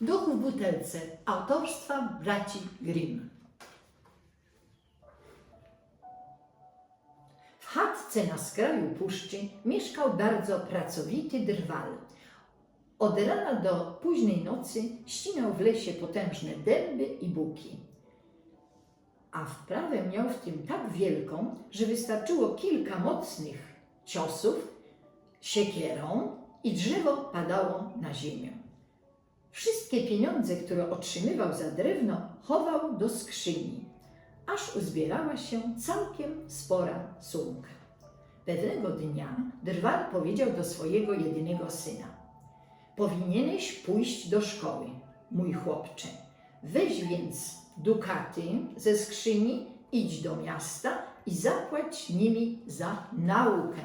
Duch w butelce autorstwa braci Grimm. W chatce na skraju puszczy mieszkał bardzo pracowity drwal. Od rana do późnej nocy ścinał w lesie potężne dęby i buki. A wprawę miał w tym tak wielką, że wystarczyło kilka mocnych ciosów siekierą i drzewo padało na ziemię. Wszystkie pieniądze, które otrzymywał za drewno, chował do skrzyni, aż uzbierała się całkiem spora sumka. Pewnego dnia drwal powiedział do swojego jedynego syna: Powinieneś pójść do szkoły, mój chłopcze. Weź więc dukaty ze skrzyni, idź do miasta i zapłać nimi za naukę.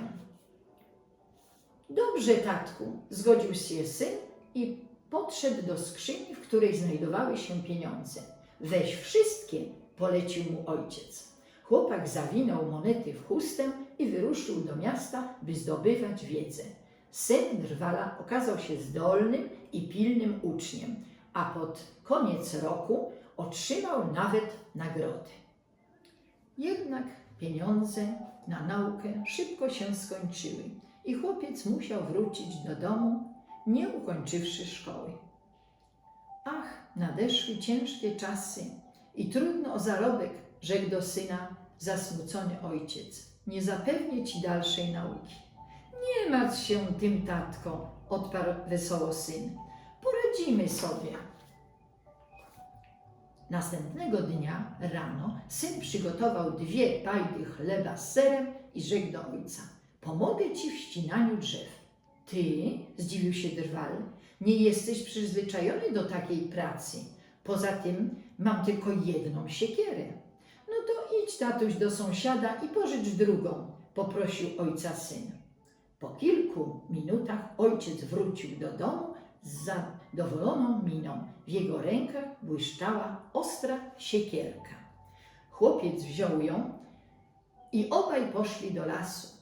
Dobrze, tatku, zgodził się syn i podszedł do skrzyni, w której znajdowały się pieniądze. Weź wszystkie, polecił mu ojciec. Chłopak zawinął monety w chustę i wyruszył do miasta, by zdobywać wiedzę. Syn Drwala okazał się zdolnym i pilnym uczniem, a pod koniec roku otrzymał nawet nagrody. Jednak pieniądze na naukę szybko się skończyły i chłopiec musiał wrócić do domu, nie ukończywszy szkoły. Ach, nadeszły ciężkie czasy i trudno o zarobek, rzekł do syna zasmucony ojciec. Nie zapewnię ci dalszej nauki. Nie martw się tym, tatko, odparł wesoło syn. Poradzimy sobie. Następnego dnia rano syn przygotował dwie pajdy chleba z serem i rzekł do ojca: Pomogę ci w ścinaniu drzew. Ty, zdziwił się drwal, nie jesteś przyzwyczajony do takiej pracy. Poza tym mam tylko jedną siekierę. No to idź, tatuś, do sąsiada i pożycz drugą, poprosił ojca syn. Po kilku minutach ojciec wrócił do domu z zadowoloną miną. W jego rękach błyszczała ostra siekierka. Chłopiec wziął ją i obaj poszli do lasu.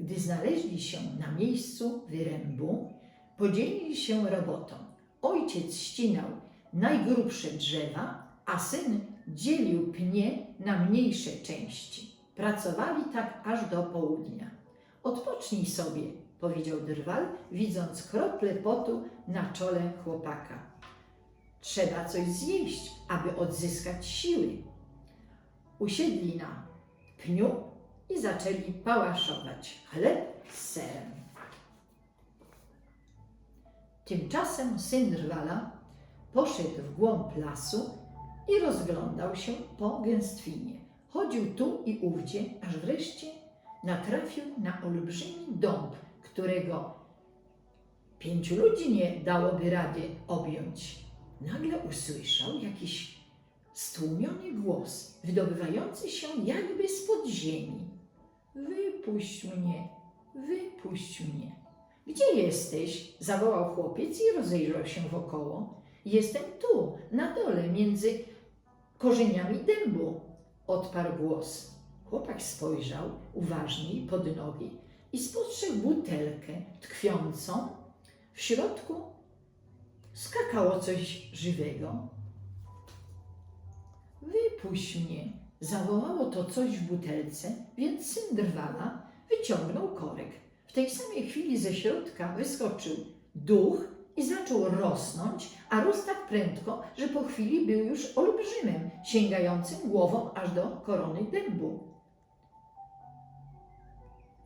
Gdy znaleźli się na miejscu wyrębu, podzielili się robotą. Ojciec ścinał najgrubsze drzewa, a syn dzielił pnie na mniejsze części. Pracowali tak aż do południa. Odpocznij sobie, powiedział drwal, widząc krople potu na czole chłopaka. Trzeba coś zjeść, aby odzyskać siły. Usiedli na pniu i zaczęli pałaszować chleb z serem. Tymczasem syn drwala poszedł w głąb lasu i rozglądał się po gęstwinie. Chodził tu i ówdzie, aż wreszcie natrafił na olbrzymi dąb, którego pięciu ludzi nie dałoby rady objąć. Nagle usłyszał jakiś stłumiony głos, wydobywający się jakby spod ziemi. Wypuść mnie, wypuść mnie. Gdzie jesteś? zawołał chłopiec i rozejrzał się wokoło. Jestem tu, na dole, między korzeniami dębu, odparł głos. Chłopak spojrzał uważniej pod nogi i spostrzegł butelkę tkwiącą. W środku skakało coś żywego. Wypuść mnie, zawołało to coś w butelce, więc syn drwala wyciągnął korek. W tej samej chwili ze środka wyskoczył duch i zaczął rosnąć, a rósł tak prędko, że po chwili był już olbrzymem, sięgającym głową aż do korony dębu.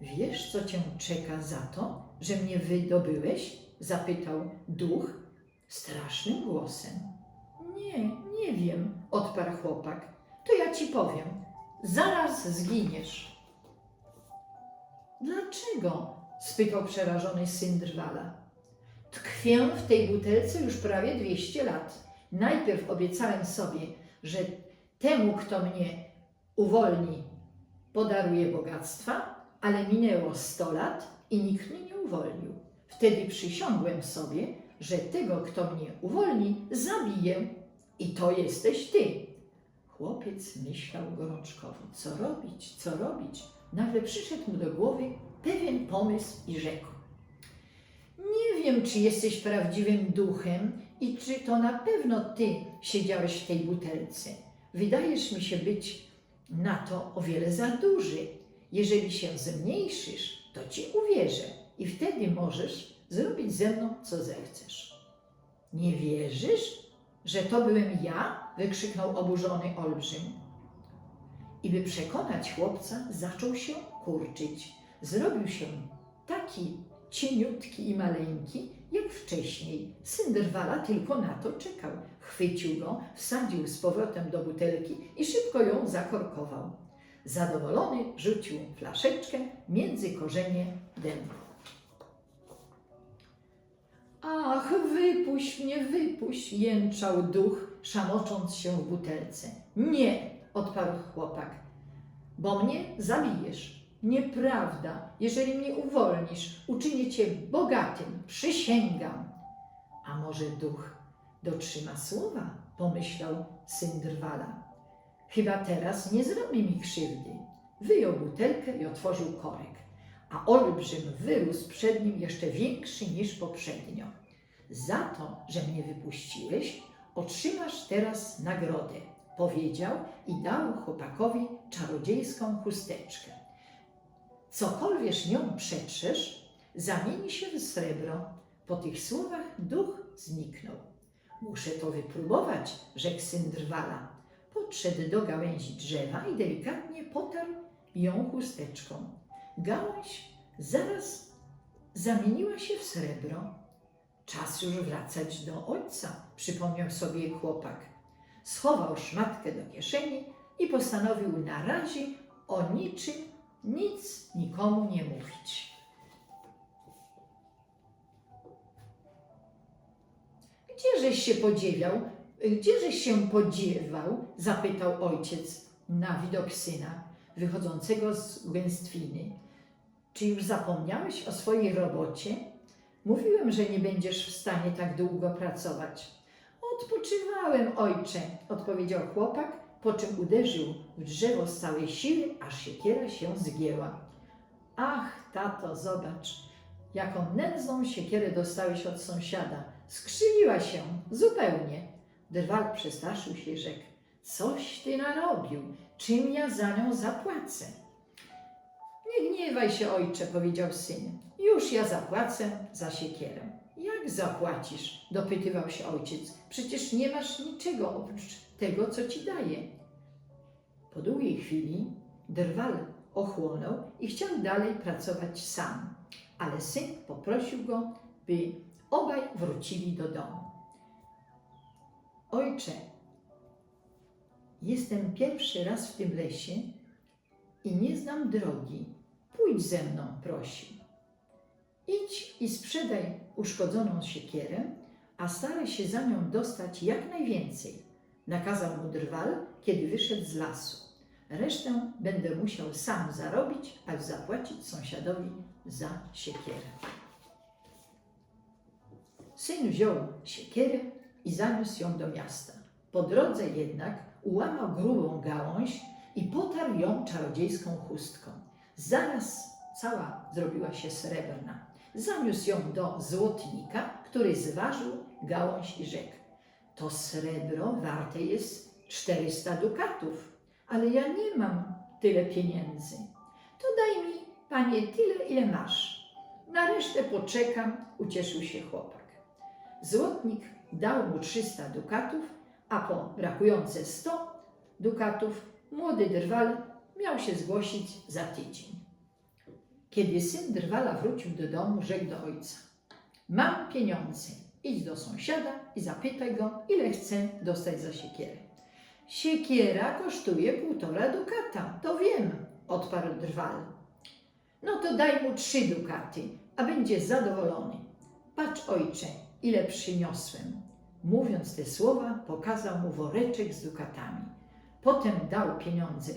Wiesz, co cię czeka za to, że mnie wydobyłeś? zapytał duch strasznym głosem. Nie, nie wiem, odparł chłopak. Ci powiem. Zaraz zginiesz. Dlaczego? spytał przerażony syn drwala. Tkwię w tej butelce już prawie 200 lat. Najpierw obiecałem sobie, że temu, kto mnie uwolni, podaruję bogactwa, ale minęło 100 lat i nikt mnie nie uwolnił. Wtedy przysiągłem sobie, że tego, kto mnie uwolni, zabiję i to jesteś ty. Chłopiec myślał gorączkowo, co robić, co robić. Nagle przyszedł mu do głowy pewien pomysł i rzekł: Nie wiem, czy jesteś prawdziwym duchem i czy to na pewno ty siedziałeś w tej butelce. Wydajesz mi się być na to o wiele za duży. Jeżeli się zmniejszysz, to ci uwierzę i wtedy możesz zrobić ze mną, co zechcesz. Nie wierzysz, że to byłem ja? Wykrzyknął oburzony olbrzym. I by przekonać chłopca, zaczął się kurczyć. Zrobił się taki cieniutki i maleńki, jak wcześniej. Synderwala tylko na to czekał. Chwycił go, wsadził z powrotem do butelki i szybko ją zakorkował. Zadowolony rzucił flaszeczkę między korzenie dębu. Wypuść mnie, wypuść, jęczał duch, szamocząc się w butelce. Nie, odparł chłopak, bo mnie zabijesz. Nieprawda, jeżeli mnie uwolnisz, uczynię cię bogatym, przysięgam. A może duch dotrzyma słowa, pomyślał syn drwala. Chyba teraz nie zrobi mi krzywdy. Wyjął butelkę i otworzył korek, a olbrzym wyrósł przed nim jeszcze większy niż poprzednio. Za to, że mnie wypuściłeś, otrzymasz teraz nagrodę, powiedział i dał chłopakowi czarodziejską chusteczkę. Cokolwiek nią przetrzesz, zamieni się w srebro. Po tych słowach duch zniknął. Muszę to wypróbować, rzekł syn drwala. Podszedł do gałęzi drzewa i delikatnie potarł ją chusteczką. Gałąź zaraz zamieniła się w srebro. Czas już wracać do ojca, przypomniał sobie chłopak. Schował szmatkę do kieszeni i postanowił na razie o niczym nic nikomu nie mówić. Gdzieżeś się podziewał? Gdzieżeś się podziewał? zapytał ojciec na widok syna wychodzącego z gęstwiny. Czy już zapomniałeś o swojej robocie? Mówiłem, że nie będziesz w stanie tak długo pracować. Odpoczywałem, ojcze, odpowiedział chłopak, po czym uderzył w drzewo z całej siły, aż siekiera się zgięła. Ach, tato, zobacz, jaką nędzną siekierę dostałeś od sąsiada. Skrzywiła się, zupełnie. Drwal przestraszył się i rzekł, coś ty narobił, czym ja za nią zapłacę? Nie gniewaj się, ojcze, powiedział syn. Już ja zapłacę za siekierę. Jak zapłacisz? dopytywał się ojciec. Przecież nie masz niczego oprócz tego, co ci daję. Po długiej chwili drwal ochłonął i chciał dalej pracować sam, ale syn poprosił go, by obaj wrócili do domu. Ojcze, jestem pierwszy raz w tym lesie i nie znam drogi. Pójdź ze mną, prosił. Idź i sprzedaj uszkodzoną siekierę, a staraj się za nią dostać jak najwięcej, nakazał mu drwal, kiedy wyszedł z lasu. Resztę będę musiał sam zarobić, a zapłacić sąsiadowi za siekierę. Syn wziął siekierę i zaniósł ją do miasta. Po drodze jednak ułamał grubą gałąź i potarł ją czarodziejską chustką. Zaraz cała zrobiła się srebrna. Zaniósł ją do złotnika, który zważył gałąź i rzekł: To srebro warte jest 400 dukatów, ale ja nie mam tyle pieniędzy. To daj mi, panie, tyle, ile masz. Na resztę poczekam, ucieszył się chłopak. Złotnik dał mu 300 dukatów, a po brakujące 100 dukatów młody drwal miał się zgłosić za tydzień. Kiedy syn drwala wrócił do domu, rzekł do ojca: Mam pieniądze, idź do sąsiada i zapytaj go, ile chce dostać za siekierę. Siekiera kosztuje półtora dukata, to wiem, odparł drwal. No to daj mu trzy dukaty, a będzie zadowolony. Patrz, ojcze, ile przyniosłem. Mówiąc te słowa, pokazał mu woreczek z dukatami. Potem dał pieniądze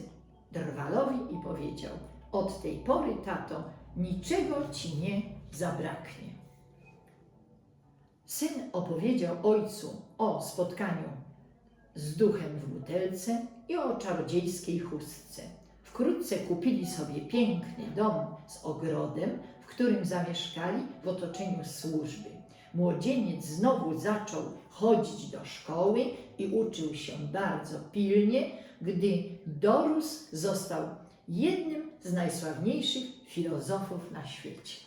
drwalowi i powiedział: Od tej pory, tato, niczego ci nie zabraknie. Syn opowiedział ojcu o spotkaniu z duchem w butelce i o czarodziejskiej chustce. Wkrótce kupili sobie piękny dom z ogrodem, w którym zamieszkali w otoczeniu służby. Młodzieniec znowu zaczął chodzić do szkoły i uczył się bardzo pilnie, gdy dorósł, został jednym z najsławniejszych filozofów na świecie.